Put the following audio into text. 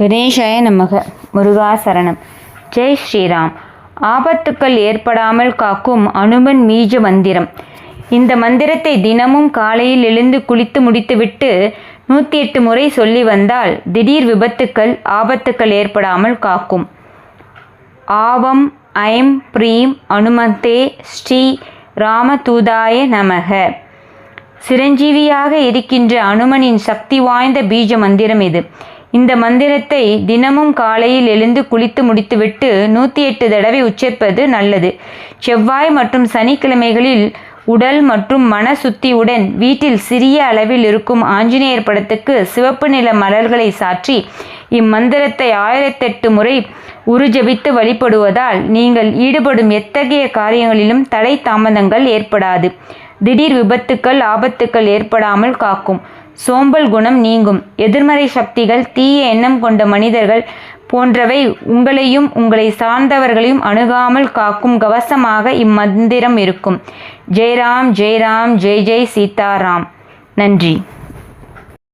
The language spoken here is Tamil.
கணேசாய நமக. முருகா சரணம் ஜெய் ஸ்ரீராம். ஆபத்துக்கள் ஏற்படாமல் காக்கும் அனுமன் மீஜ மந்திரம். இந்த மந்திரத்தை தினமும் காலையில் எழுந்து குளித்து முடித்துவிட்டு நூற்றி எட்டு முறை சொல்லி வந்தால் திடீர் விபத்துக்கள் ஆபத்துக்கள் ஏற்படாமல் காக்கும். ஆவம் ஐம் பிரீம் அனுமந்தே ஸ்ரீ ராமதூதாய நமக. சிரஞ்சீவியாக இருக்கின்ற அனுமனின் சக்தி வாய்ந்த பீஜ மந்திரம் இது. இந்த மந்திரத்தை தினமும் காலையில் எழுந்து குளித்து முடித்துவிட்டு நூற்றி எட்டு தடவை உச்சரிப்பது நல்லது. செவ்வாய் மற்றும் சனிக்கிழமைகளில் உடல் மற்றும் மன சுத்தியுடன் வீட்டில் சிறிய அளவில் இருக்கும் ஆஞ்சநேயர் படத்துக்கு சிவப்பு நில மலர்களை சாற்றி இம்மந்திரத்தை ஆயிரத்தெட்டு முறை உருஜபித்து வழிபடுவதால் நீங்கள் ஈடுபடும் எத்தகைய காரியங்களிலும் தடை தாமதங்கள் ஏற்படாது. திடீர் விபத்துக்கள் ஆபத்துக்கள் ஏற்படாமல் காக்கும். சோம்பல் குணம் நீங்கும். எதிர்மறை சக்திகள் தீய எண்ணம் கொண்ட மனிதர்கள் போன்றவை உங்களையும் உங்களை சார்ந்தவர்களையும் அணுகாமல் காக்கும் கவசமாக இம்மந்திரம் இருக்கும். ஜெய்ராம் ஜெய்ராம் ஜெய் ஜெய் சீதாராம். நன்றி.